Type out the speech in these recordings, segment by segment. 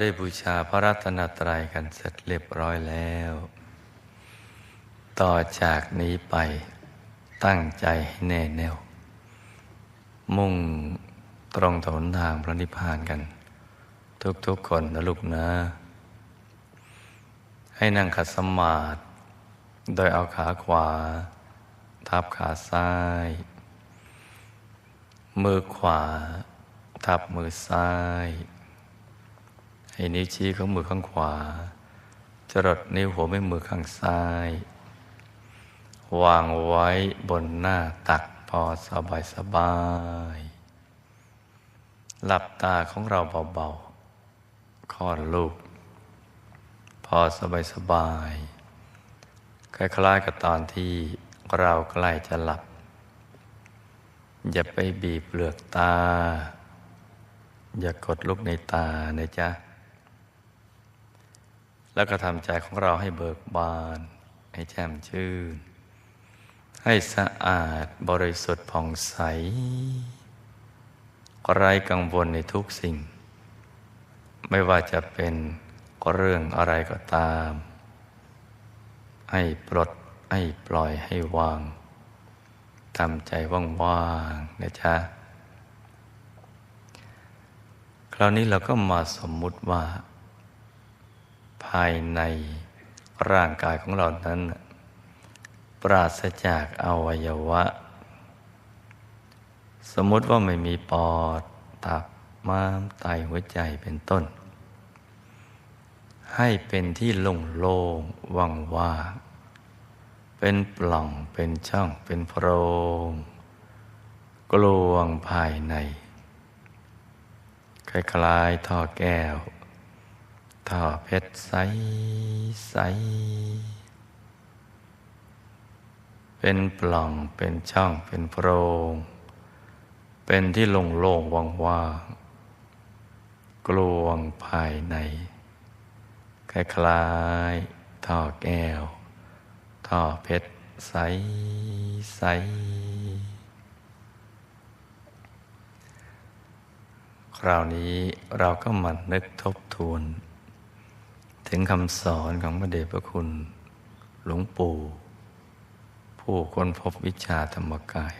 ได้บูชาพระรัตนตรัยกันเสร็จเรียบร้อยแล้ว ต่อจากนี้ไปตั้งใจให้แน่แน่ว มุ่งตรงถนทางพระนิพพานกัน ทุกๆคนนะลูกนะ ให้นั่งขัดสมาธิโดยเอาขาขวา ทับขาซ้าย มือขวา ทับมือซ้าย ให้นิ้วชี้ของมือข้างขวา จรดนิ้วหัวแม่มือข้างซ้าย วางไว้บนหน้าตักพอสบายสบาย หลับตาของเราเบาๆคลอดลูก พอสบายสบาย คล้ายๆกับตอนที่เราใกล้จะหลับ อย่าไปบีบเปลือกตา อย่ากดลูกในตานะจ๊ะ แล้วก็ทำใจของเราให้เบิกบาน ให้แจ่มชื่น ให้สะอาดบริสุทธิ์ผ่องใสไร้กังวลในทุกสิ่ง ไม่ว่าจะเป็นเรื่องอะไรก็ตาม ให้ปลด ให้ปล่อยให้วางทำใจว่างๆนะจ๊ะ คราวนี้เราก็มาสมมุติว่า ภายในร่างกายของเรานั้น ปราศจากอวัยวะ สมมติว่าไม่มีปอด ตับม้ามไตหัวใจเป็นต้น ให้เป็นที่โล่งโล่งว่างว่า เป็นปล่องเป็นช่องเป็นโพรงกลวงภายใน คล้ายๆท่อแก้ว ท่อเพชรใสใส เป็นปล่องเป็นช่องเป็นโพรง เป็นที่โล่งๆว่างๆกลวงภายใน คล้ายๆท่อแก้ว ท่อเพชรใสใส คราวนี้เราก็มานึกทบทวน ถึงคำสอนของพระเดชพระคุณ หลวงปู่ ผู้ค้นพบวิชาธรรมกาย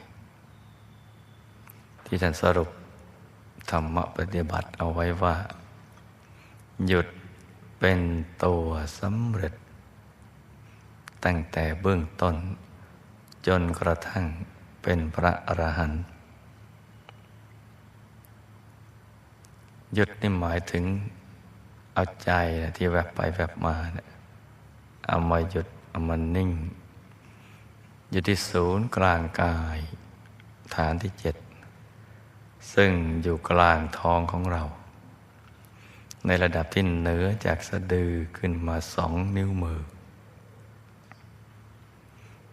ที่ท่านสรุปธรรมปฏิบัติเอาไว้ว่า หยุดเป็นตัวสำเร็จ ตั้งแต่เบื้องต้น จนกระทั่งเป็นพระอรหันต์หยุดนี่หมายถึง เอาใจนะที่แวบไปแวบมาเนะี่ยเอามาหยุดเอามานิ่ง อยู่ที่ศูนย์กลางกาย ฐานที่เจ็ด ซึ่งอยู่กลางท้องของเรา ในระดับที่เหนือจากสะดือขึ้นมาสองนิ้วมือ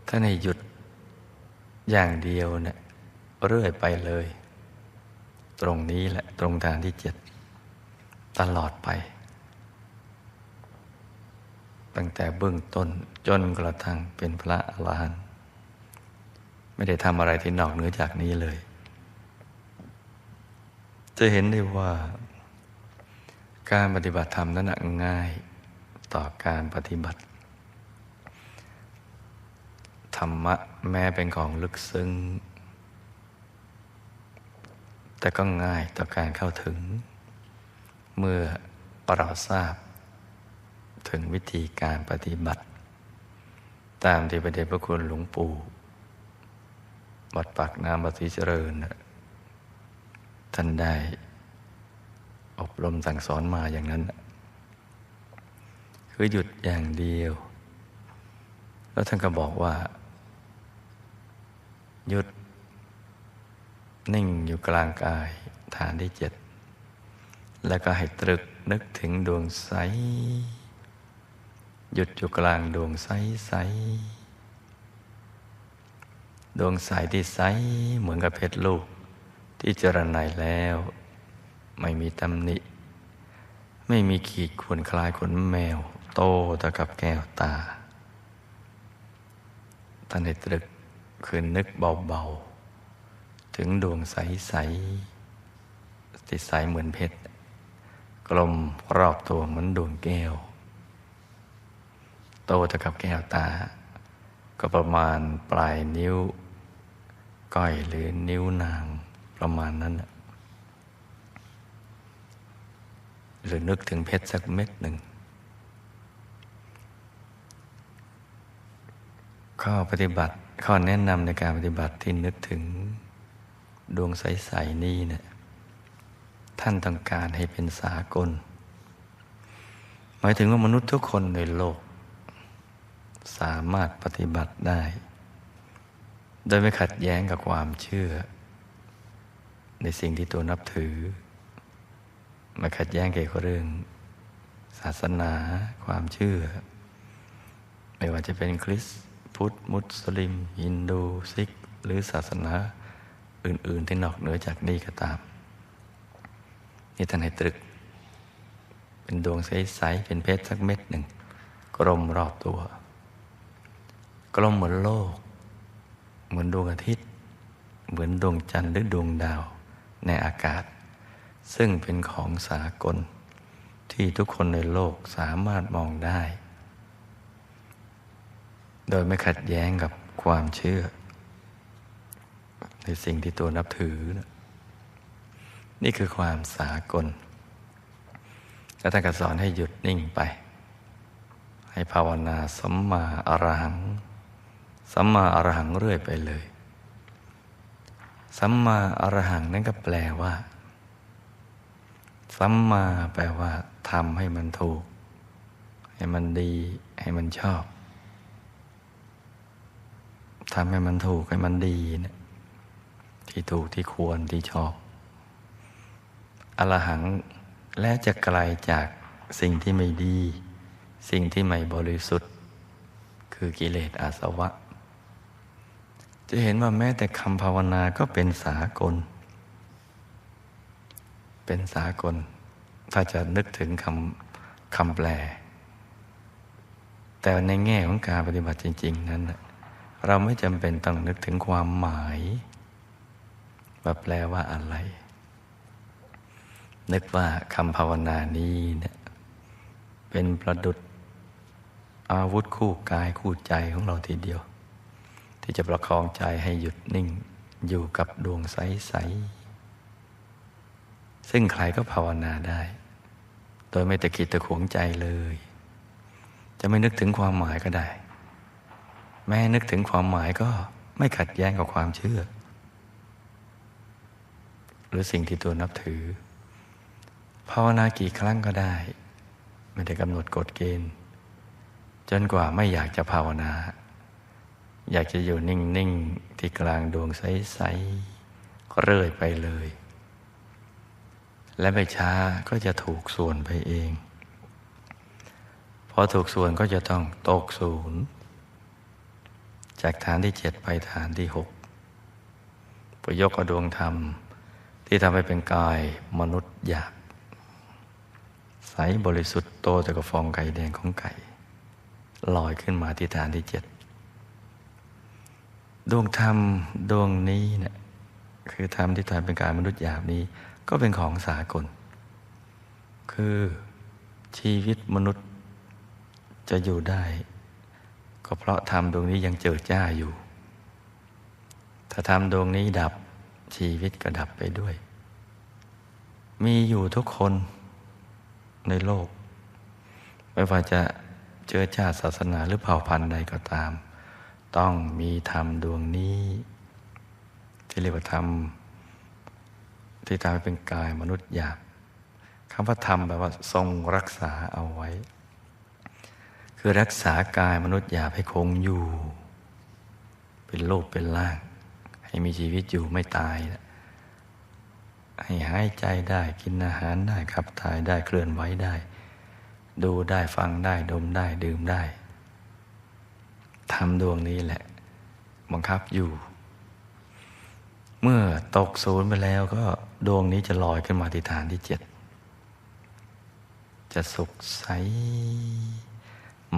ถ้าในหยุดอย่างเดียวเนะี่ยเรื่อยไปเลย ตรงนี้แหละ ตรงฐานที่เจ็ดตลอดไป ตั้งแต่เบื้องต้นจนกระทั่งเป็นพระอรหันต์ไม่ได้ทำอะไรที่นอกเหนือจากนี้เลย จะเห็นได้ว่า การปฏิบัติธรรมนั้นง่ายต่อการปฏิบัติ ธรรมะแม้เป็นของลึกซึ้งแต่ก็ง่ายต่อการเข้าถึง เมื่อเราทราบ ถึงวิธีการปฏิบัติ ตามที่พระเดชพระคุณหลวงปู่วัดปากน้ำบัติเจริญ ท่านได้ อบรมสั่งสอนมาอย่างนั้น คือหยุดอย่างเดียว แล้วท่านก็บอกว่า หยุด นิ่งอยู่กลางกายฐานที่เจ็ดแล้วก็ให้ตรึกนึกถึงดวงใส หยุดอยู่กลางดวงใสใสดวงใสที่ใสเหมือนกับเพชรลูก ที่เจรไนแล้ว ไม่มีตำหนิ ไม่มีขีดข่วนคลายขนแมว โตตะกับแก้วตาท่านให้ตรึกคืนนึกเบาๆ ถึงดวงใสๆที่ที่ใสเหมือนเพชร กลมรอบตัวเหมือนดวงแก้ว โตเท่ากับแก้วตา ก็ประมาณปลายนิ้ว ก้อยหรือนิ้วนางประมาณนั้นหรือนึกถึงเพชรสักเม็ดหนึ่ง ข้อปฏิบัติข้อแนะนำในการปฏิบัติที่นึกถึงดวงใส ๆ นี้เนี่ยท่านต้องการให้เป็นสากล หมายถึงว่ามนุษย์ทุกคนในโลก สามารถปฏิบัติได้ โดยไม่ขัดแย้งกับความเชื่อ ในสิ่งที่ตัวนับถือไม่ขัดแย้งเกี่ยวกับเรื่อง ศาสนาความเชื่อ ไม่ว่าจะเป็นคริสต์พุทธ มุสลิม ฮินดูซิก หรือศาสนาอื่น ๆ ที่นอกเหนือจากนี้ก็ตาม นี่ท่านให้ตรึก เป็นดวงใส ๆ เป็นเพชรสักเม็ดหนึ่ง กลมรอบตัว กลมเหมือนโลก เหมือนดวงอาทิตย์ เหมือนดวงจันทร์หรือดวงดาวในอากาศ ซึ่งเป็นของสากล ที่ทุกคนในโลกสามารถมองได้ โดยไม่ขัดแย้งกับความเชื่อ ในสิ่งที่ตัวนับถือ นี่คือความสากล แล้วท่านก็สอนให้หยุดนิ่งไป ให้ภาวนาสัมมาอรหัง สัมมาอรหังเรื่อยไปเลย สัมมาอรหังนั่นก็แปลว่า สัมมาแปลว่าทำให้มันถูก ให้มันดี ให้มันชอบทำให้มันถูกให้มันดีนะที่ถูกที่ควรที่ชอบอรหังและจะไกลจากสิ่งที่ไม่ดี สิ่งที่ไม่บริสุทธิ์ คือกิเลสอาสวะ จะเห็นว่าแม้แต่คำภาวนาก็เป็นสากล เป็นสากล ถ้าจะนึกถึงคำคำแปล แต่ในแง่ของการปฏิบัติจริง ๆ นั้น เราไม่จำเป็นต้องนึกถึงความหมายว่าแปลว่าอะไร นึกว่าคำภาวนานี้เนี่ยเป็นประดุษอาวุธคู่กายคู่ใจของเราทีเดียว ที่จะประคองใจให้หยุดนิ่งอยู่กับดวงใส ๆ ซึ่งใครก็ภาวนาได้ โดยไม่ตะกิดตะขวงใจเลย จะไม่นึกถึงความหมายก็ได้ แม้นึกถึงความหมายก็ไม่ขัดแย้งกับความเชื่อ หรือสิ่งที่ตัวนับถือ ภาวนากี่ครั้งก็ได้ ไม่ได้กำหนดกฎเกณฑ์ จนกว่าไม่อยากจะภาวนา อยากจะอยู่นิ่ง ๆ ที่กลางดวงใส ๆ เรื่อยไปเลย และไม่ช้าก็จะถูกส่วนไปเอง พอถูกส่วนก็จะต้องตกศูนย์ จากฐานที่เจ็ดไปฐานที่หกประยกอดวงธรรม ที่ทำให้เป็นกายมนุษย์หยาบใสบริสุทธิ์โตแต่กับฟองไก่แดงของไก่ ลอยขึ้นมาที่ฐานที่เจ็ด ดวงธรรมดวงนี้เนะี่ยคือธรรมที่ทำเป็นกายมนุษย์หยาบนี้ ก็เป็นของสากล คือชีวิตมนุษย์จะอยู่ได้ ก็เพราะธรรมดวงนี้ยังเจิดจ้าอยู่ ถ้าธรรมดวงนี้ดับชีวิตก็ดับไปด้วย มีอยู่ทุกคนในโลก ไม่ว่าจะเจอชาติศาสนาหรือเผ่าพันธุ์ใดก็ตาม ต้องมีธรรมดวงนี้ ที่เรียกว่าธรรม ที่ทำให้เป็นกายมนุษย์หยาบคำว่าธรรมแปลว่าทรงรักษาเอาไว้ คือรักษากายมนุษย์หยาบให้คงอยู่ เป็นโลกเป็นล่าง ให้มีชีวิตอยู่ไม่ตาย ให้หายใจได้กินอาหารได้ขับถ่ายได้เคลื่อนไหวได้ ดูได้ฟังได้ดมได้ดื่มได้ ทำดวงนี้แหละ บังคับอยู่ เมื่อตกศูนย์ไปแล้วก็ดวงนี้จะลอยขึ้นมาที่ฐานที่เจ็ดจะสุขใส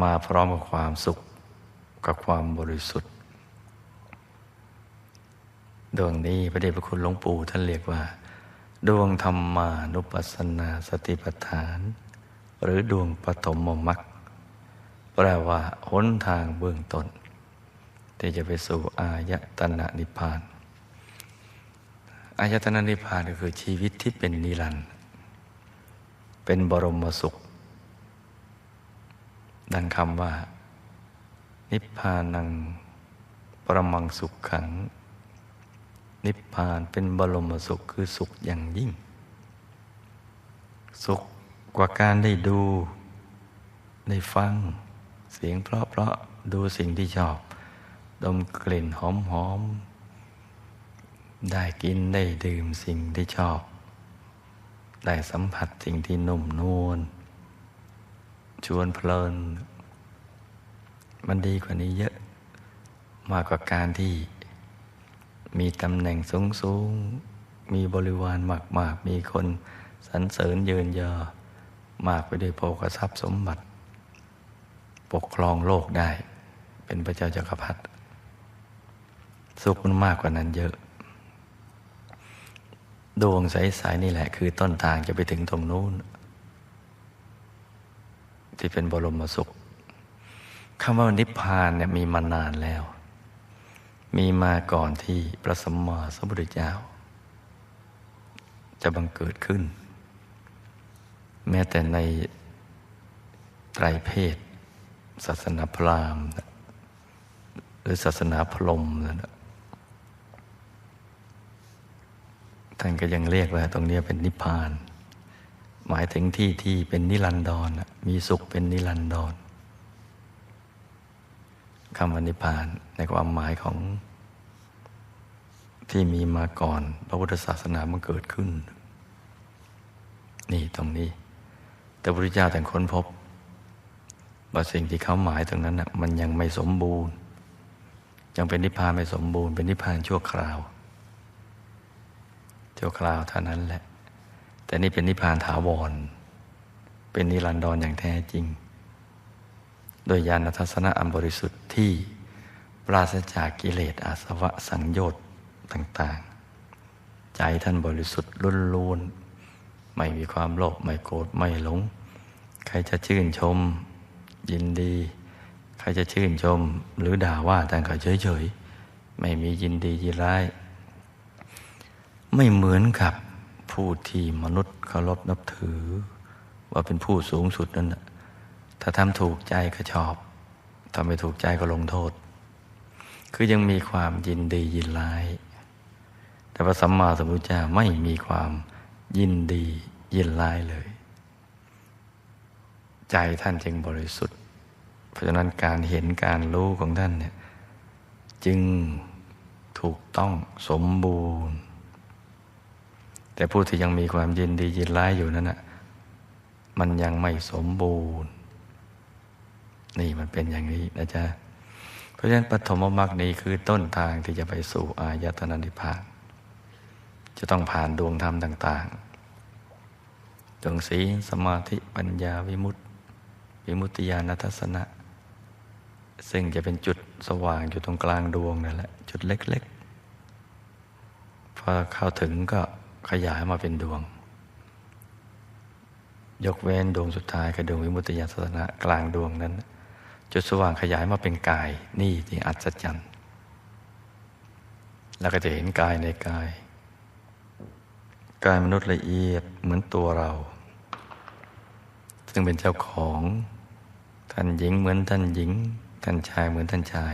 มาพร้อมกับความสุขกับความบริสุทธิ์ ดวงนี้พระเดชพระคุณหลวงปู่ท่านเรียกว่า ดวงธรรมานุปัสสนาสติปัฏฐาน หรือดวงปฐมมรรค แปลว่าหนทางเบื้องต้น ที่จะไปสู่อายตนะนิพพาน อายตนะนิพพานก็คือชีวิตที่เป็นนิรันดร์เป็นบรมสุข ดังคำว่า นิพพานังประมังสุขขัง นิพพานเป็นบรมสุขคือสุขอย่างยิ่ง สุขกว่าการได้ดู ได้ฟัง เสียงเพราะเพราะดูสิ่งที่ชอบ ดมกลิ่นหอมหอม ได้กินได้ดื่มสิ่งที่ชอบ ได้สัมผัสสิ่งที่นุ่มนวลชวนเพลิน มันดีกว่านี้เยอะ มากกว่าการที่มีตำแหน่งสูงสูงมีบริวารมากมากมีคนสรรเสริญเยินยอมากไปด้วยโภคทรัพย์สมบัติ ปกครองโลกได้ เป็นพระเจ้าจักรพรรดิสุขมันมากกว่านั้นเยอะ ดวงใสๆนี่แหละ คือต้นทางจะไปถึงตรงนู้น ที่เป็นบรมสุขคำว่านิพพานเนี่ยมีมานานแล้ว มีมาก่อนที่พระสัมมาสัมพุทธเจ้า จะบังเกิดขึ้น แม้แต่ในไตรเพศ ศาสนาพราหมณ์หรือศาสนาพรหมนะท่านก็ยังเรียกว่าตรงนี้เป็นนิพพาน หมายถึงที่ที่เป็นนิรันดรมีสุขเป็นนิรันดรคำว่านิพพานในความหมายของที่มีมาก่อนพระพุทธศาสนามันเกิดขึ้น นี่ตรงนี้ แต่พระพุทธเจ้าแต่ค้นพบ ว่าสิ่งที่เขาหมายตรงนั้นน่ะมันยังไม่สมบูรณ์ ยังเป็นนิพพานไม่สมบูรณ์ เป็นนิพพานชั่วคราว ชั่วคราวเท่านั้นแหละ แต่นี่เป็นนิพพานถาวร เป็นนิรันดรอย่างแท้จริง โดยญาณทัศนะอันบริสุทธิ์ที่ปราศจากกิเลสอาสวะสังโยชน์ต่าง ๆ ใจท่านบริสุทธิ์ล้วนๆไม่มีความโลภไม่โกรธไม่หลง ใครจะชื่นชม ยินดี ใครจะชื่นชมหรือด่าว่าแต่ก็เฉยๆ ไม่มียินดียินร้าย ไม่เหมือนกับผู้ที่มนุษย์เคารพนับถือ ว่าเป็นผู้สูงสุดนั่นแหะถ้าทำถูกใจก็ชอบทำไม่ถูกใจก็ลงโทษ คือยังมีความยินดียินร้าย แต่พระสัมมาสัมพุทธเจ้าไม่มีความยินดียินร้ายเลย ใจท่านจึงบริสุทธิ์ เพราะฉะนั้นการเห็นการรู้ของท่านเนี่ยจึงถูกต้องสมบูรณ์ แต่ผู้ที่ยังมีความยินดียินร้ายอยู่นั้นนะมันยังไม่สมบูรณ์ นี่มันเป็นอย่างนี้นะจ๊ะเพราะฉะนั้นปฐมมรรคนี้คือต้นทางที่จะไปสู่อายตนะนิพพานจะต้องผ่านดวงธรรมต่าง ๆ ดวงศีลสมาธิปัญญาวิมุตติ วิมุตติญาณทัศนะ ซึ่งจะเป็นจุดสว่างอยู่ตรงกลางดวงนั่นแหละ จุดเล็กๆ พอเข้าถึงก็ขยายมาเป็นดวง ยกเว้นดวงสุดท้ายคือดวงวิมุตติญาณทัศนะกลางดวงนั้น จุดสว่างขยายมาเป็นกาย นี่ที่อัศจรรย์แล้วก็จะเห็นกายในกาย กายมนุษย์ละเอียดเหมือนตัวเรา ซึ่งเป็นเจ้าของ ท่านหญิงเหมือนท่านหญิง ท่านชายเหมือนท่านชาย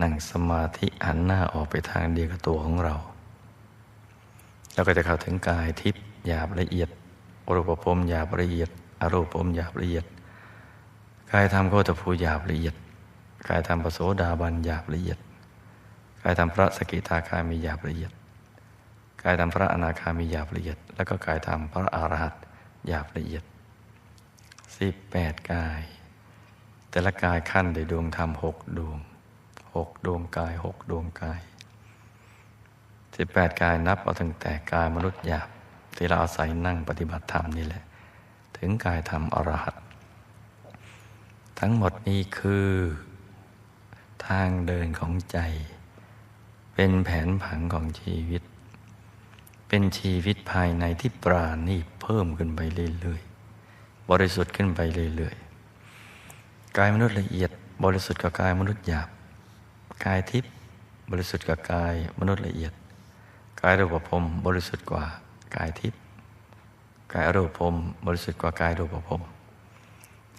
นั่งสมาธิหันหน้าออกไปทางเดียวกับตัวของเรา แล้วก็จะเข้าถึงกายทิพย์หยาบละเอียดอรูปภพหยาบละเอียดอรูปภพหยาบละเอียดกายธรรมโคตภูหยาบละเอียดกายธรรมปโสดาบันหยาบละเอียดกายธรรมพระสกิทาคามีหยาบละเอียดกายธรรมพระอนาคามีหยาบละเอียด แล้วก็กายธรรมพระอรหัตหยาบละเอียดสิบแปดกาย แต่ละกายขั้นโดยดวงธรรมหกดวงหกดวงกายหกดวงกายสิบแปดกายนับเอาตั้งแต่กายมนุษย์หยาบที่เราอาศัยนั่งปฏิบัติธรรมนี่แหละ ถึงกายธรรมอรหัตทั้งหมดนี้คือ ทางเดินของใจ เป็นแผนผังของชีวิต เป็นชีวิตภายในที่ปราณีเพิ่มขึ้นไปเรื่อยๆ บริสุทธิ์ขึ้นไปเรื่อยๆ กายมนุษย์ละเอียด บริสุทธิ์กับกายมนุษย์หยาบ กายทิพย์บริสุทธิ์กับกายมนุษย์ละเอียด กายรูปภพบริสุทธิ์กว่ากายทิพย์กายอรูปภพบริสุทธิ์กว่ากายรูปภพ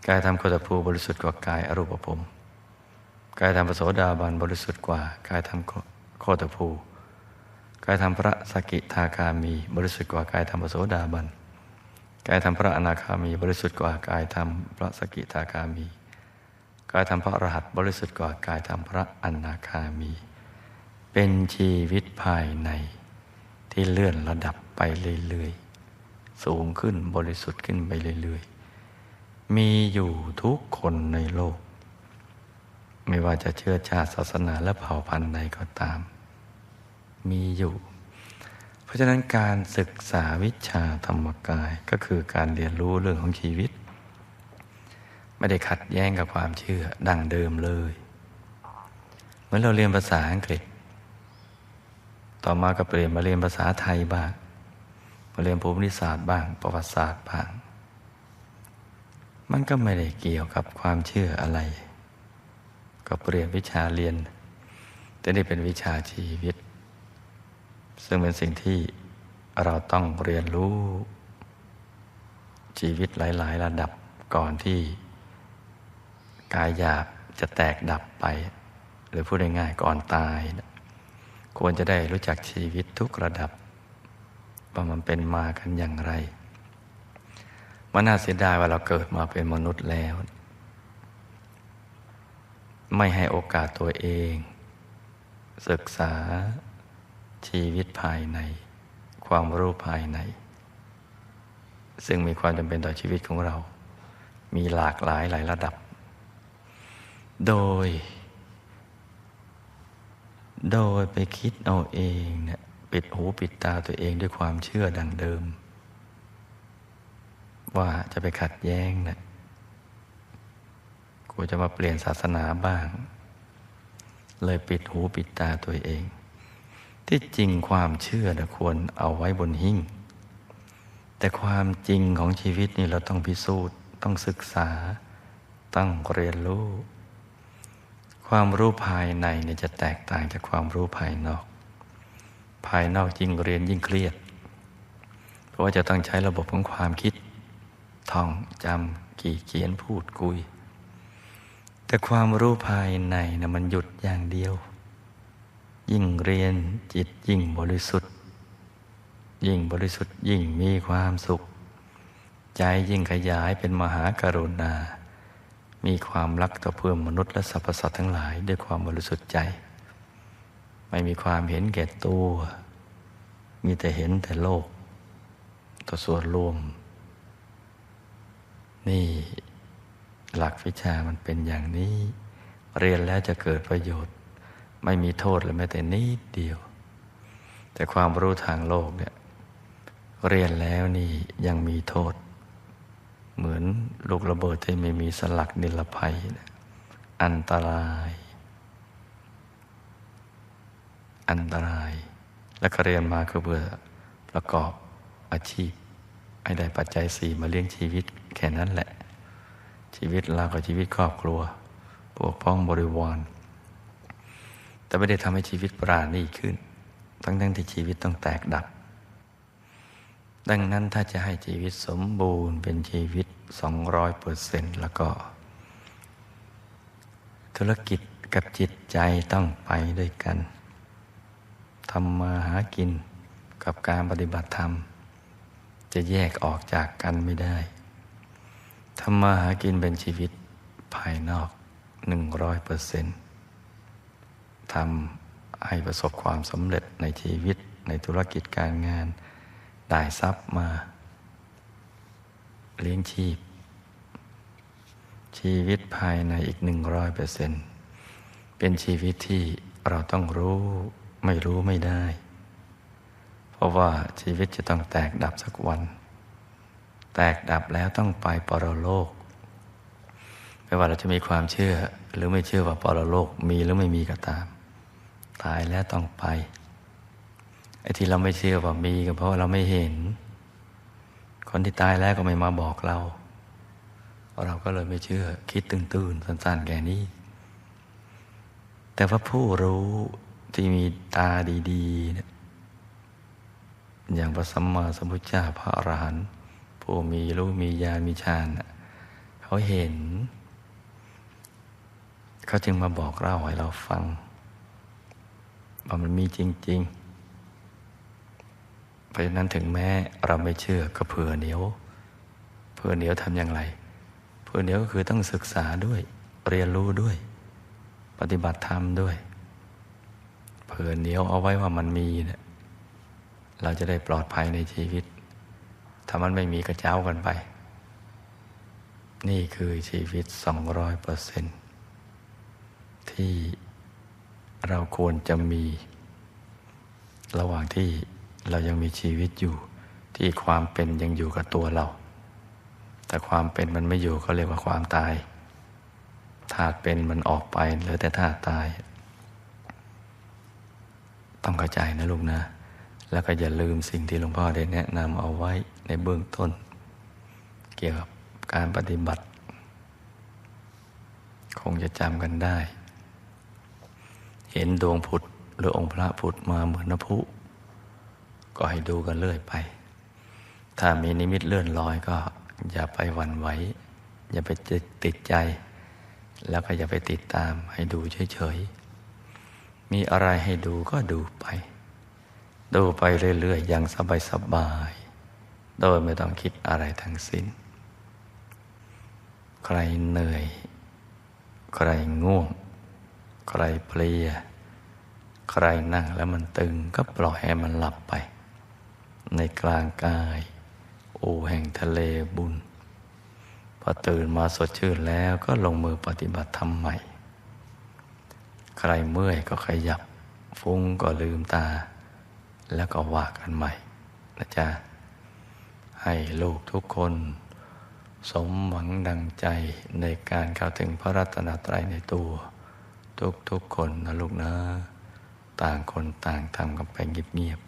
กายธรรมโคตภูบริสุทธิ์กว่ากายอรูปภพกายธรรมปโสดาบันบริสุทธิ์กว่ากายธรรมโคตภูกายธรรมพระสกิทาคามี บริสุทธิ์กว่ากายธรรมปโสดาบัน กายธรรมพระอนาคามี บริสุทธิ์กว่ากายธรรมพระสกิทาคามี กายธรรมพระอรหัตบริสุทธิ์กว่ากายธรรมพระอนาคามี เป็นชีวิตภายในที่เลื่อนระดับไปเรื่อยๆ สูงขึ้นบริสุทธิ์ขึ้นไปเรื่อยๆ มีอยู่ทุกคนในโลก ไม่ว่าจะเชื่อชาติศาสนาและเผ่าพันธุ์ใดก็ตาม มีอยู่ เพราะฉะนั้นการศึกษาวิชาธรรมกายก็คือการเรียนรู้เรื่องของชีวิต ไม่ได้ขัดแย้งกับความเชื่อดั้งเดิมเลย เหมือนเราเรียนภาษาอังกฤษ ต่อมาก็เปลี่ยนมาเรียนภาษาไทยบ้าง มาเรียนภูมิศาสตร์บ้าง ประวัติศาสตร์บ้าง มันก็ไม่ได้เกี่ยวกับความเชื่ออะไร ก็เปลี่ยนวิชาเรียน แต่นี่เป็นวิชาชีวิต ซึ่งเป็นสิ่งที่เราต้องเรียนรู้ชีวิตหลาย ๆ ระดับก่อนที่ กายหยาบจะแตกดับไป หรือพูดง่ายๆก่อนตาย ควรจะได้รู้จักชีวิตทุกระดับ ว่ามันเป็นมากันอย่างไร มันน่าเสียดายว่าเราเกิดมาเป็นมนุษย์แล้ว ไม่ให้โอกาสตัวเอง ศึกษาชีวิตภายใน ความรู้ภายใน ซึ่งมีความจำเป็นต่อชีวิตของเรา มีหลากหลายหลายระดับ โดย โดยไปคิดเอาเองเนี่ยปิดหูปิดตาตัวเองด้วยความเชื่อดังเดิม ว่าจะไปขัดแย้งนะกูจะมาเปลี่ยนศาสนาบ้าง เลยปิดหูปิดตาตัวเอง ที่จริงความเชื่อนะควรเอาไว้บนหิ้งแต่ความจริงของชีวิตนี่เราต้องพิสูจน์ ต้องศึกษา ต้องเรียนรู้ ความรู้ภายในเนี่ยจะแตกต่างจากความรู้ภายนอก ภายนอกยิ่งเรียนยิ่งเครียด เพราะว่าจะต้องใช้ระบบของความคิด ท่องจำกี่เขียนพูดคุย แต่ความรู้ภายในนะมันหยุดอย่างเดียว ยิ่งเรียนจิตยิ่งบริสุทธิ์ ยิ่งบริสุทธิ์ยิ่งมีความสุข ใจยิ่งขยายเป็นมหากรุณา มีความรักต่อเพื่อนมนุษย์และสรรพสัตว์ทั้งหลายด้วยความบริสุทธิ์ใจ ไม่มีความเห็นแก่ตัว มีแต่เห็นแต่โลก ต่อส่วนรวม นี่หลักวิชามันเป็นอย่างนี้ เรียนแล้วจะเกิดประโยชน์ ไม่มีโทษเลยแม้แต่นิดเดียว แต่ความรู้ทางโลกเนี่ยเรียนแล้วนี่ยังมีโทษ เหมือนลูกระเบิดที่ไม่มีสลักนิรภัย อันตราย อันตราย และก็เรียนมาคือเพื่อประกอบอาชีพให้ได้ปัจจัยสี่มาเลี้ยงชีวิตแค่นั้นแหละ ชีวิตเรากับชีวิตครอบครัวปกป้องบริวาร แต่ไม่ได้ทำให้ชีวิตปราณีขึ้น ทั้งทั้งที่ชีวิตต้องแตกดับ ดังนั้นถ้าจะให้ชีวิตสมบูรณ์เป็นชีวิตสองร้อยเปอร์เซ็นต์แล้วก็ ธุรกิจกับจิตใจต้องไปด้วยกันทำมาหากินกับการปฏิบัติธรรม จะแยกออกจากกันไม่ได้ทำมาหากินเป็นชีวิตภายนอกหนึ่งร้อยเปอร์เซ็นต์ทำให้ประสบความสำเร็จในชีวิตในธุรกิจการงาน ได้ทรัพย์มา เลี้ยงชีพ ชีวิตภายในอีกหนึ่งร้อยเปอร์เซ็นเป็นชีวิตที่เราต้องรู้ไม่รู้ไม่ได้ เพราะว่าชีวิตจะต้องแตกดับสักวัน แตกดับแล้วต้องไปปรโลกไม่ว่าเราจะมีความเชื่อหรือไม่เชื่อว่าปรโลกมีหรือไม่มีก็ตาม ตายแล้วต้องไป อ้ที่เราไม่เชื่อว่ามีก็เพราะเราไม่เห็น คนที่ตายแล้วก็ไม่มาบอกเรา เราก็เลยไม่เชื่อ คิดตื่นๆสั้นๆแค่นี้ แต่ว่าผู้รู้ที่มีตาดีๆเนี่ยอย่างพระสัมมาสัมพุทธเจ้าพระอรหันต์ผู้มีรู้มีญาณมีฌานเขาเห็น เขาจึงมาบอกเล่าให้เราฟังว่ามันมีจริง ๆ ราะฉะนั้นถึงแม้เราไม่เชื่อก็เผื่อเหนียวเผื่อเหนียวทำอย่างไร เผื่อเหนียวก็คือต้องศึกษาด้วย เรียนรู้ด้วย ปฏิบัติธรรมด้วย เผื่อเหนียวเอาไว้ว่ามันมีเนี่ยเราจะได้ปลอดภัยในชีวิต ถ้ามันไม่มีกระเจ้ากันไป นี่คือชีวิตสองร้อยเปอร์เซนที่เราควรจะมี ระหว่างที่ เรายังมีชีวิตอยู่ที่ความเป็นยังอยู่กับตัวเรา แต่ความเป็นมันไม่อยู่เขาเรียกว่าความตายธาตุเป็นมันออกไปเหลือแต่ธาตุตาย ต้องเข้าใจนะลูกนะ แล้วก็อย่าลืมสิ่งที่หลวงพ่อได้แนะนำเอาไว้ในเบื้องต้น เกี่ยวกับการปฏิบัติ คงจะจำกันได้ เห็นดวงผุดหรือองค์พระผุดมาเหมือนน้ำพุ ก็ให้ดูกันเรื่อยไป ถ้ามีนิมิตเลื่อนลอยก็อย่าไปหวั่นไหว อย่าไปติดใจ แล้วก็อย่าไปติดตามให้ดูเฉยๆ มีอะไรให้ดูก็ดูไป ดูไปเรื่อยๆ อย่างสบายๆ โดยไม่ต้องคิดอะไรทั้งสิ้น ใครเหนื่อย ใครง่วง ใครเพลีย ใครนั่งแล้วมันตึงก็ปล่อยให้มันหลับไป ในกลางกาย โอแห่งทะเลบุญ พอตื่นมาสดชื่นแล้วก็ลงมือปฏิบัติธรรมใหม่ ใครเมื่อยก็ขยับ ฟุ้งก็ลืมตา แล้วก็ว่ากันใหม่นะจ๊ะ ให้ลูกทุกคน สมหวังดังใจในการเข้าถึงพระรัตนตรัยในตัว ทุกๆคนนะลูกนะ ต่างคนต่างทำกันไปเงียบ